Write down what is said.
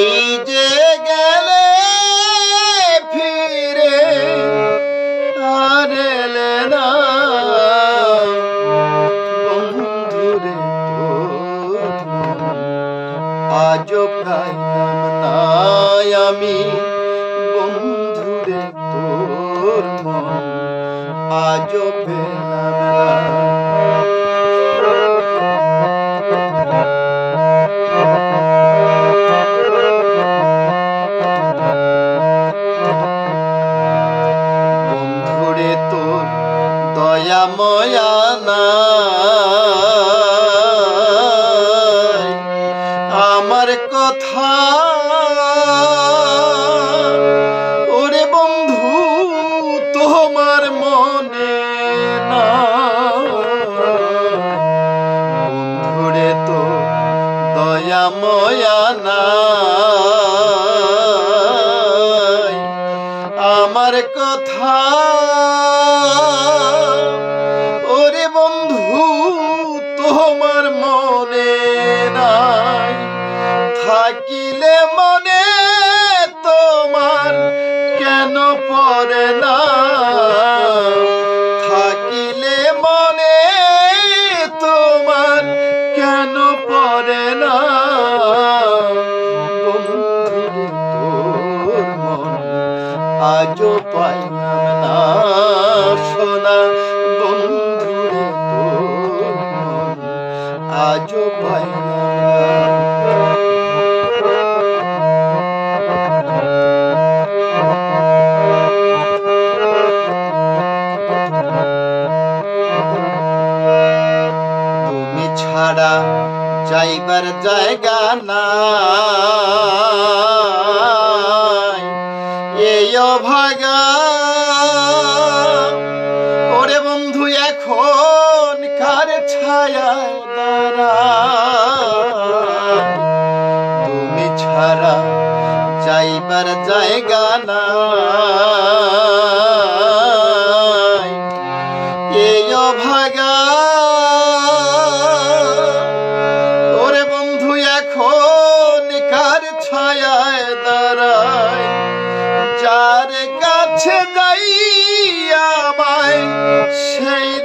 এই যে গেলে ফিরে আরেলে না। বন্ধুরে আজ প্রায় নাম নাই আমি। বন্ধুরে তোর আজ পেলাম না। ময়া আমার কথা ওরে বন্ধু তোমার মনে না বন্ধুরে তো দয়া ময়া আমার কথা থাকিলে মনে তোমার কেন পরে না? থাকিলে মনে তোমার কেন পরে না? আজও পাইলাম না সোনা। বন্ধুরে, তোর আজও পাইলাম ছাড়া যাইবার জায়গা নাই। ভাগা অভাগা, ওরে বন্ধু, এখন কার ছায়া দাঁড়া? তুমি ছাড়া যাইবার জায়গা না কাছে যাই আমায়। সেই